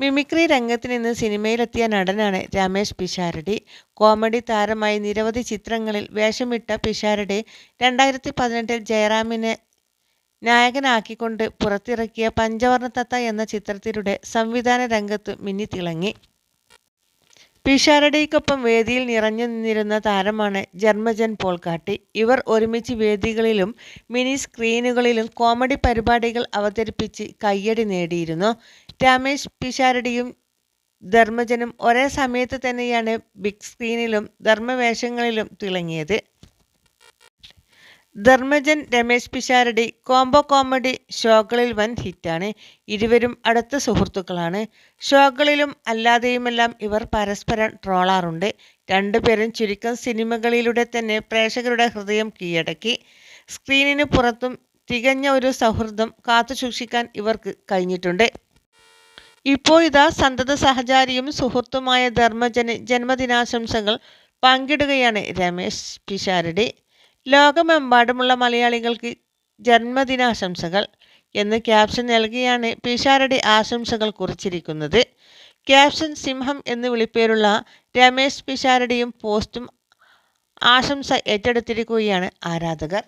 Mimicry രംഗത്ത് നിന്ന് സിനിമയിലെത്തിയ നടനാണ് രമേശ് പിഷാരടി. കോമഡി താരമായി നിരവധി ചിത്രങ്ങളിൽ വേഷമിട്ട പിഷാരടി രണ്ടായിരത്തി പതിനെട്ടിൽ ജയറാമിനെ നായകനാക്കിക്കൊണ്ട് പുറത്തിറക്കിയ പഞ്ചവർണ തത്ത എന്ന ചിത്രത്തിലൂടെ സംവിധാന രംഗത്ത് മിന്നി തിളങ്ങി പിഷാരടിക്കൊപ്പം വേദിയിൽ നിറഞ്ഞു നിന്നിരുന്ന താരമാണ് ജർമ്മജൻ പോൾക്കാട്ടി. ഇവർ ഒരുമിച്ച് വേദികളിലും മിനി സ്ക്രീനുകളിലും കോമഡി പരിപാടികൾ അവതരിപ്പിച്ച് കയ്യടി നേടിയിരുന്നു. രമേശ് പിഷാരടിയും ധർമ്മജനും ഒരേ സമയത്ത് തന്നെയാണ് ബിഗ് സ്ക്രീനിലും ധർമ്മവേഷങ്ങളിലും തിളങ്ങിയത്. ധർമ്മജൻ രമേശ് പിഷാരടി കോംബോ കോമഡി ഷോകളിൽ വൻ ഹിറ്റാണ്. ഇരുവരും അടുത്ത സുഹൃത്തുക്കളാണ്. ഷോകളിലും അല്ലാതെയുമെല്ലാം ഇവർ പരസ്പരം ട്രോളാറുണ്ട്. രണ്ടുപേരും ചുരുക്കം സിനിമകളിലൂടെ തന്നെ പ്രേക്ഷകരുടെ ഹൃദയം കീഴടക്കി. സ്ക്രീനിന് പുറത്തും തികഞ്ഞ ഒരു സൗഹൃദം കാത്തുസൂക്ഷിക്കാൻ ഇവർക്ക് കഴിഞ്ഞിട്ടുണ്ട്. ഇപ്പോഴിതാ സന്തത സഹചാരിയും സുഹൃത്തുമായ ധർമജന് ജന്മദിനാശംസകൾ പങ്കിടുകയാണ് രമേശ് പിഷാരടി. ലോകമെമ്പാടുമുള്ള മലയാളികൾക്ക് ജന്മദിനാശംസകൾ എന്ന് ക്യാപ്ഷൻ നൽകിയാണ് പിഷാരടി ആശംസകൾ കുറിച്ചിരിക്കുന്നത്. ക്യാപ്ഷൻ സിംഹം എന്ന് വിളിപ്പേരുള്ള രമേശ് പിഷാരടിയും പോസ്റ്റും ആശംസ ഏറ്റെടുത്തിരിക്കുകയാണ് ആരാധകർ.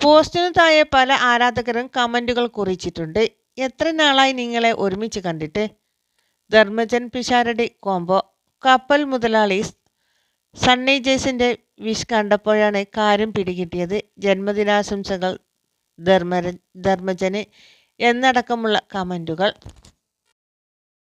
പോസ്റ്റിന് താഴെ പല ആരാധകരും കമന്റുകൾ കുറിച്ചിട്ടുണ്ട്. എത്ര നാളായി നിങ്ങളെ ഒരുമിച്ച് കണ്ടിട്ട്. ധർമ്മജൻ പിഷാരടി കോംബോ കപ്പൽ മുതലാളി സണ്ണി ജേസിന്റെ വിഷ് കണ്ടപ്പോഴാണ് കാര്യം പിടികിട്ടിയത്. ജന്മദിനാശംസകൾ ധർമ്മ ധർമ്മജന് എന്നടക്കമുള്ള കമന്റുകൾ.